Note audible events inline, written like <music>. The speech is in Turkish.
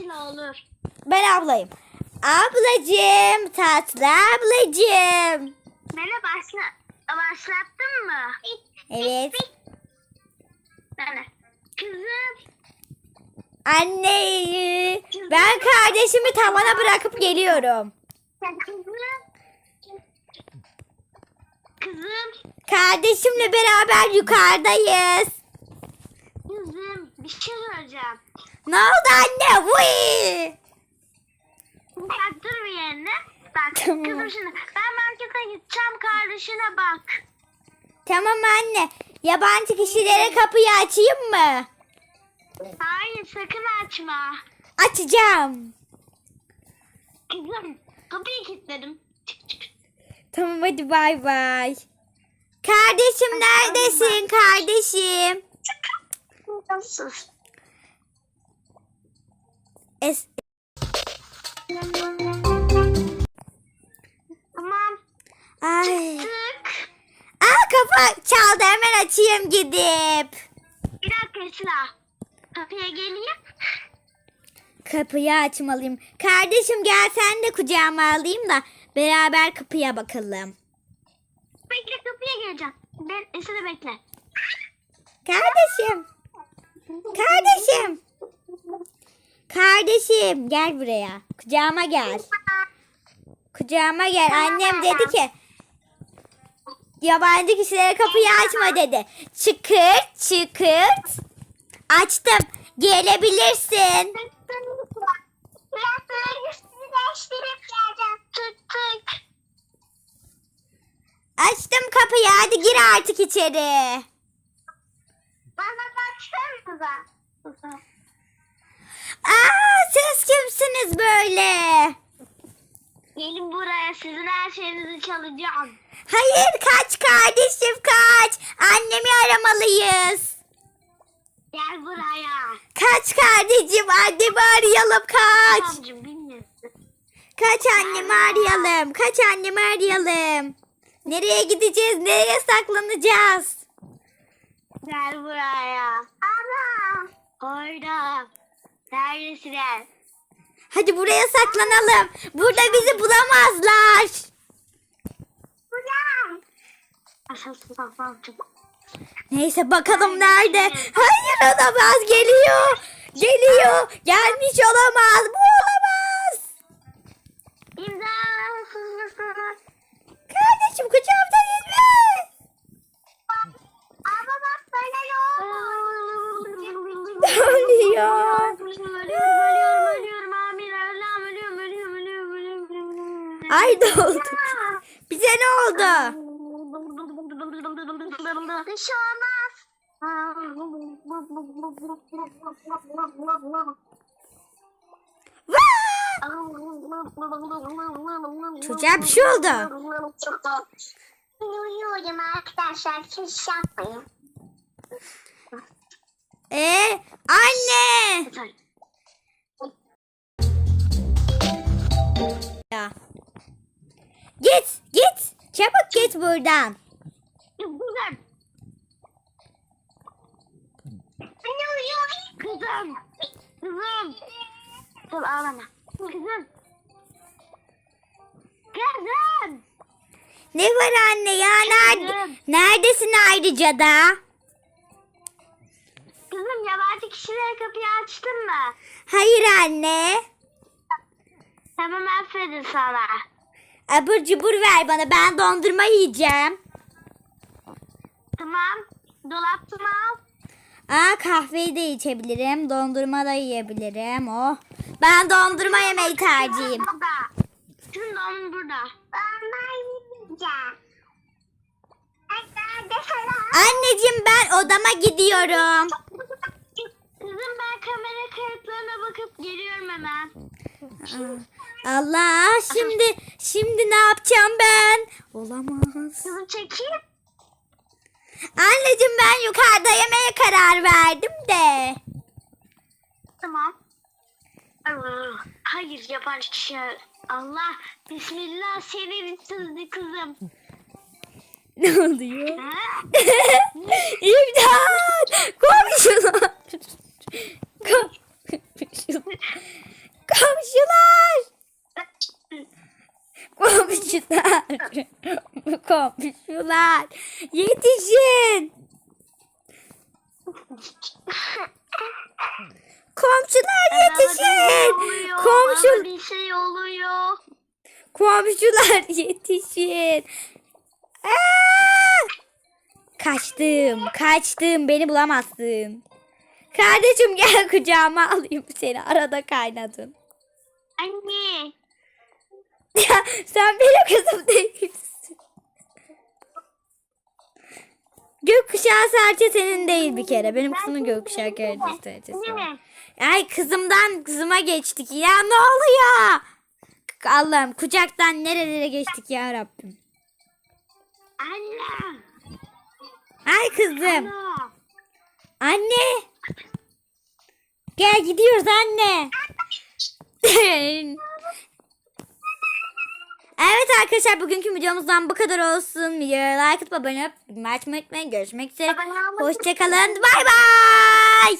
Olur. Ben ablayım. Ablacığım, tatlı ablacığım. Beni başla, başlattın mı? Evet. Kızım. Anne, ben kardeşimi tavana bırakıp geliyorum. Kızım. Kızım. Kardeşimle beraber yukarıdayız. Kızım. Bir şey söyleyeceğim. Ne oldu anne? Vuy! Bak dur bir yerine. Bak <laughs> Tamam. kızım şimdi ben markete gideceğim kardeşine bak. Tamam anne. Yabancı kişilere kapıyı açayım mı? Hayır sakın açma. Açacağım. Kızım kapıyı kilitledim. Çık çık. Tamam hadi bay bay. Kardeşim neredesin kardeşim? Sus. Es Tamam. Ay. Aa kafa çaldı hemen açayım gidip. Bir dakika Esra. Kapıya geleyim. Kapıyı açmalıyım. Kardeşim gel sen de kucağıma alayım da beraber kapıya bakalım. Bekle kapıya geleceğim. Ben Esra bekle. Kardeşim. Kardeşim. Kardeşim gel buraya. Kucağıma gel. Kucağıma gel. Annem dedi ki yabancı kişilere kapıyı açma dedi. Çıkırt çıkırt. Açtım. Gelebilirsin. Açtım kapıyı. Hadi gir artık içeri. Bana baksanıza. Aa siz kimsiniz böyle? Gelin buraya sizin her şeyinizi çalacağım. Hayır kaç kardeşim kaç. Annemi aramalıyız. Gel buraya. Kaç kardeşim annemi arayalım kaç. Amcım bilmiyorsun. Kaç annemi arayalım. Kaç annemi arayalım. Nereye gideceğiz? Nereye saklanacağız? Gel buraya. Ana. Orada. Neredesiniz? Hadi buraya saklanalım. Burada bizi bulamazlar. Neyse bakalım nerede. Hayır olamaz geliyor. Geliyor. Gelmiş olamaz. Bu olamaz. Kardeşim kucağımda gitme. Ama bak böyle Ne oluyor? Ay ne oldu? Bize ne oldu? Bir şey olmaz. Çocuğa bir şey oldu. Uyuyorum arkadaşlar. Siz yapmayın. Ee, anne. Ya. Buradan. Güzel. Beni uyuyor. Kızım. Kızım. Dur ağlama. Kızım. Kızım. Ne var anne ya? Nerede, neredesin ayrıca da? Kızım yabancı kişilere kapıyı açtın mı? Hayır anne. Tamam aferin sana. Abur cubur ver bana. Ben dondurma yiyeceğim. Tamam. Dolaptan al. Aa kahveyi de içebilirim. Dondurma da yiyebilirim. Oh. Ben dondurma yemeyi tercihim. Şimdi onun burada. Ben yiyeceğim. Anneciğim ben odama gidiyorum. Kızım ben kamera kayıtlarına bakıp geliyorum hemen. Allah şimdi şimdi ne yapacağım ben? Olamaz. Kızım çekeyim. Anneciğim ben yukarıda yemeye karar verdim de. Tamam. Hayır yabancı kişi. Allah bismillah senin için kızım. Ne oluyor? <laughs> İmdat! Komşular! Kom- Komşular. <laughs> Komşular. <laughs> Komşular. Yetişin. Komşular şey yetişin. Komşu bir şey oluyor. komşular <laughs> yetişin. Aa! Kaçtım, kaçtım. Beni bulamazsın. Kardeşim gel kucağıma alayım seni. Arada kaynadın. Anne. Ya sen benim kızım değilsin. Gökkuşağı serçe senin değil bir kere. Benim kızımın gökkuşağı serçesi var. Ay kızımdan kızıma geçtik ya ne oluyor? Allah'ım kucaktan nerelere geçtik ya Rabbim. Anne. Ay kızım. Ana. Anne. Gel gidiyoruz anne. <laughs> evet arkadaşlar bugünkü videomuzdan bu kadar olsun. Videoya like atıp abone olup maç unutmayın. Görüşmek üzere. Hoşçakalın. Bay bay.